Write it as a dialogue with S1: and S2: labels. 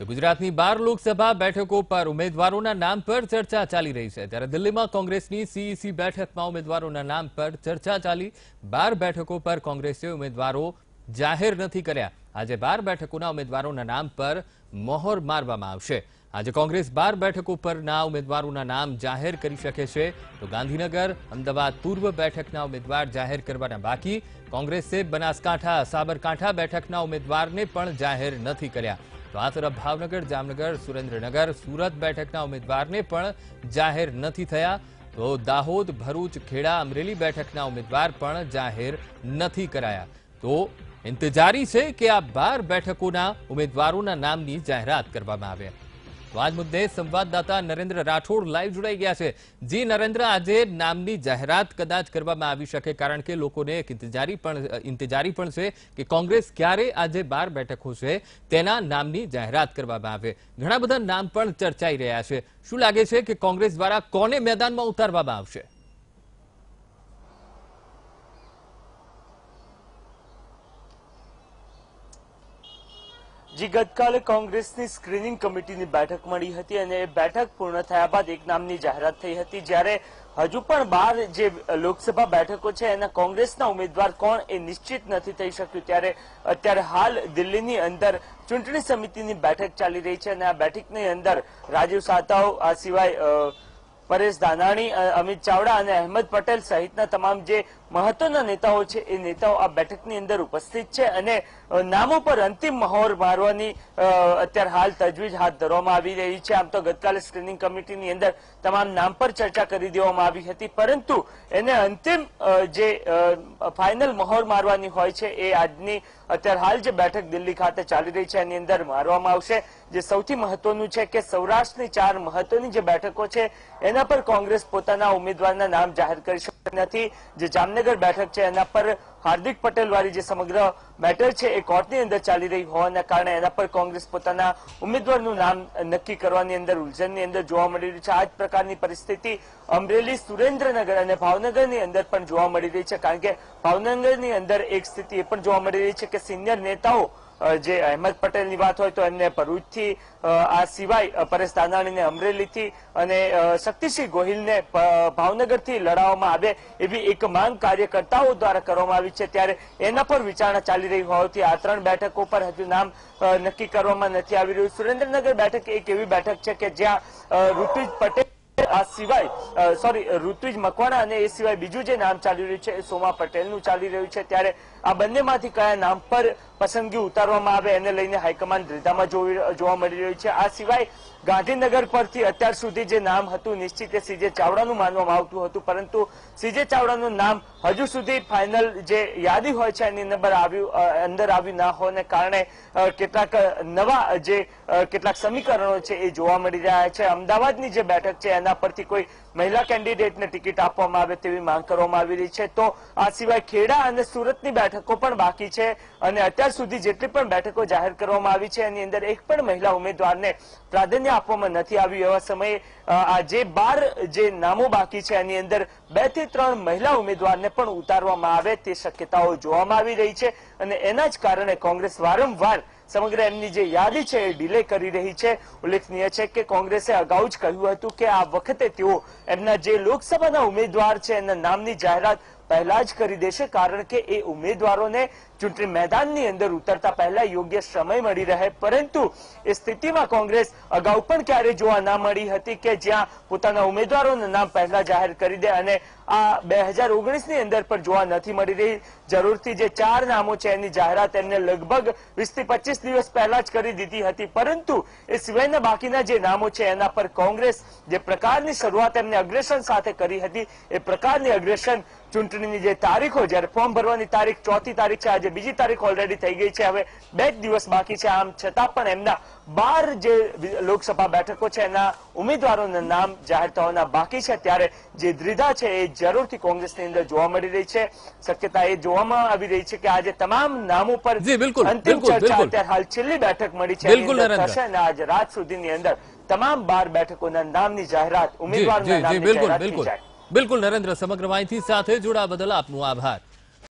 S1: તો ગુજરાતની બાર લોકસભા બેઠકો પર ઉમેદવારોના નામ પર ચર્ચા ચાલી રહી છે. ત્યારે દિલ્હીમાં કોંગ્રેસની સીઈસી બેઠકમાં ઉમેદવારોના નામ પર ચર્ચા ચાલી. બાર બેઠકો પર કોંગ્રેસે ઉમેદવારો જાહેર નથી કર્યા. આજે બાર બેઠકોના ઉમેદવારોના નામ પર મોહર મારવામાં આવશે. આજે કોંગ્રેસ બાર બેઠકો પરના ઉમેદવારોના નામ જાહેર કરી શકે છે. તો ગાંધીનગર, અમદાવાદ પૂર્વ બેઠકના ઉમેદવાર જાહેર કરવાના બાકી. કોંગ્રેસે બનાસકાંઠા, સાબરકાંઠા બેઠકના ઉમેદવારને પણ જાહેર નથી કર્યા. તો આ તરફ ભાવનગર, જામનગર, સુરેન્દ્રનગર, સુરત બેઠકના ઉમેદવારને પણ જાહેર નથી થયા. તો દાહોદ, ભરૂચ, ખેડા, અમરેલી બેઠકના ઉમેદવાર પણ જાહેર નથી કરાયા. તો ઇંતજારી છે કે આ બાર બેઠકોના ઉમેદવારોના નામની જાહેરાત કરવામાં આવે. તો મુદ્દે સંવાદદાતા નરેન્દ્ર રાઠોડ લાઈવ જોડાઈ ગયા છે. જી નરેન્દ્ર, આજે નામની જાહેરાત કદાચ કરવામાં આવી શકે કારણ કે લોકોને એક ઇંતજારી પણ ઇંતજારી પણ છે કે કોંગ્રેસ ક્યારે આજે બાર બેઠકો છે તેના નામની જાહેરાત કરવામાં આવે. ઘણા બધા નામ પણ ચર્ચાઈ રહ્યા છે. શું લાગે છે કે કોંગ્રેસ દ્વારા કોને મેદાનમાં ઉતારવામાં આવશે?
S2: જે, ગતકાલે કોંગ્રેસની સ્ક્રીનિંગ કમિટીની બેઠક મળી હતી અને એ બેઠક પૂર્ણ થયા બાદ એક નામની જાહેરાત થઈ હતી. જ્યારે હજુ પણ બાર જે લોકસભા બેઠકો છે, એના કોંગ્રેસના ઉમેદવાર કોણ એ નિશ્ચિત નથી થઈ શક્યું. ત્યારે અત્યારે હાલ દિલ્હીની અંદર ચૂંટણી સમિતિની બેઠક ચાલી રહી છે અને આ બેઠકની અંદર રાજીવ સાતાવ, આ સિવાય પરેશ ધાનાણી અમિત ચાવડા અને અહેમદ પટેલ સહિતના તમામ જે મહત્વના નેતાઓ છે, એ નેતાઓ આ બેઠકની અંદર ઉપસ્થિત છે અને નામો પર અંતિમ મહોર મારવાની અત્યારે હાલ તજવીજ હાથ ધરવામાં આવી રહી છે. આમ તો ગતકાલે સ્ક્રીનિંગ કમિટીની અંદર તમામ નામ પર ચર્ચા કરી દેવામાં આવી હતી. પરંતુ એને અંતિમ જે ફાઇનલ મહોર મારવાની હોય છે, એ આજની અત્યારે હાલ જે બેઠક દિલ્હી ખાતે ચાલી રહી છે, એની અંદર મારવામાં આવશે. જે સૌથી મહત્વનું છે કે સૌરાષ્ટ્રની ચાર મહત્વની જે બેઠકો છે, એના પર કોંગ્રેસ પોતાના ઉમેદવારના નામ જાહેર કરી શકતી નથી. જે જામનગર બેઠક છે, એના પર હાર્દિક પટેલ વાળી જે સમગ્ર મેટર છે એ કોર્ટની અંદર ચાલી રહી હોવાના કારણે એના પર કોંગ્રેસ પોતાના ઉમેદવારનું નામ નક્કી કરવાની અંદર, ઉલઝનની અંદર જોવા મળી રહી છે. આ જ પ્રકારની પરિસ્થિતિ અમરેલી, સુરેન્દ્રનગર અને ભાવનગરની અંદર પણ જોવા મળી રહી છે, કારણ કે ભાવનગરની અંદર એક સ્થિતિ એ પણ જોવા મળી રહી છે કે સિનિયર નેતાઓ જે અહેમદ પટેલની વાત હોય તો એમને ભરૂચથી આ સિવાય પરેશ દાનાણીને અમરેલીથી અને શક્તિસિંહ ગોહિલને ભાવનગરથી લડાવવામાં આવે એવી એક માંગ કાર્યકર્તાઓ દ્વારા કરવામાં આવી છે. ત્યારે એના પર વિચારણા ચાલી રહી હોવાથી આ ત્રણ બેઠકો પર હજુ નામ નક્કી કરવામાં નથી આવી રહ્યું. સુરેન્દ્રનગર બેઠક એક એવી બેઠક છે કે જ્યાં ઋતુજ પટેલ, આ સિવાય સોરી ઋતુજ મકવાણા અને એ સિવાય બીજું જે નામ ચાલી રહ્યું છે એ સોમા પટેલનું ચાલી રહ્યું છે. ત્યારે આ બંનેમાંથી કયા નામ પર પસંદગી ઉતારવામાં આવે એને લઈને હાઈકમાન્ડ દ્રિધામાં જોવા મળી રહ્યું છે. આ સિવાય ગાંધીનગર પરથી અત્યાર સુધી જે નામ હતું, નિશ્ચિત સીજે ચાવડાનું માનવામાં આવતું હતું, પરંતુ સીજે ચાવડાનું નામ હજુ સુધી ફાઇનલ જે યાદી હોય છે, એની અંદર આવ્યું અંદર આવ્યું ના હોવાને કારણે કેટલાક નવા જે કેટલાક સમીકરણો છે એ જોવા મળી રહ્યા છે. અમદાવાદની જે બેઠક છે, એના પરથી કોઈ મહિલા કેન્ડિડેટને ટિકિટ આપવામાં આવે તેવી માંગ કરવામાં આવી રહી છે. તો આ સિવાય ખેડા અને સુરતની બેઠકો પણ બાકી છે અને અત્યાર સુધી જેટલી પણ બેઠકો જાહેર કરવામાં આવી છે, એની અંદર એક પણ મહિલા ઉમેદવારને પ્રાધાન્ય આપવામાં નથી આવ્યું એવા સમયે આ બાર જે નામો બાકી છે, એની અંદર બેથી ત્રણ મહિલા ઉમેદવારને પણ ઉતારવામાં આવે તે શક્યતાઓ જોવામાં આવી રહી છે અને એના જ કારણે કોંગ્રેસ વારંવાર સમગ્ર એમની જે યાદી છે એ ડિલે કરી રહી છે. ઉલ્લેખનીય છે કે કોંગ્રેસે અગાઉ જ કહ્યું હતું કે આ વખતે તેઓ એમના જે લોકસભાના ઉમેદવાર છે, એના નામની જાહેરાત પહેલા જ કરી દેશે કારણ કે એ ઉમેદવારોને ચૂંટણી મેદાનની અંદર ઉતરતા પહેલા યોગ્ય સમય મળી રહે, પરંતુ એ સ્થિતિમાં કોંગ્રેસ અગાઉ પણ ક્યારે જોવા ના મળી હતી કે જ્યાં પોતાના ઉમેદવારોના નામ પહેલા જાહેર કરી દે અને આ બે હજાર અંદર પણ જોવા નથી મળી રહી. જરૂરથી જે ચાર નામો છે એની જાહેરાત એમને લગભગ વીસથી પચીસ દિવસ પહેલા જ કરી દીધી હતી, પરંતુ એ સિવાયના બાકીના જે નામો છે એના પર કોંગ્રેસ જે પ્રકારની શરૂઆત એમને અગ્રેસન સાથે કરી હતી, એ પ્રકારની અગ્રેસન ચૂંટણીની જે તારીખો, જ્યારે ફોર્મ ભરવાની તારીખ ચોથી તારીખ છે, આજે બીજી તારીખ ઓલરેડી થઈ ગઈ છે. હવે બે જ દિવસ બાકી છે. આમ છતાં પણ એમના બાર જે લોકસભા બેઠકો છે એના ઉમેદવારોના નામ જાહેર થવાના બાકી છે. ત્યારે જે દ્વિધા છે એ જરૂરથી કોંગ્રેસની અંદર જોવા મળી રહી છે. શક્યતા એ જોવામાં આવી રહી છે કે આજે તમામ નામો પર અંતિમ ચર્ચા અત્યારે હાલ છેલ્લી બેઠક મળી છે. થશે અને આજે રાત સુધીની અંદર તમામ બાર બેઠકોના નામની જાહેરાત ઉમેદવારના નામની
S1: બિલકુલ
S2: જાહેરાત
S1: બિલકુલ. બિલકુલ નરેન્દ્ર સમગ્ર માહિતી સાથે જોડા બદલ આપનો આભાર.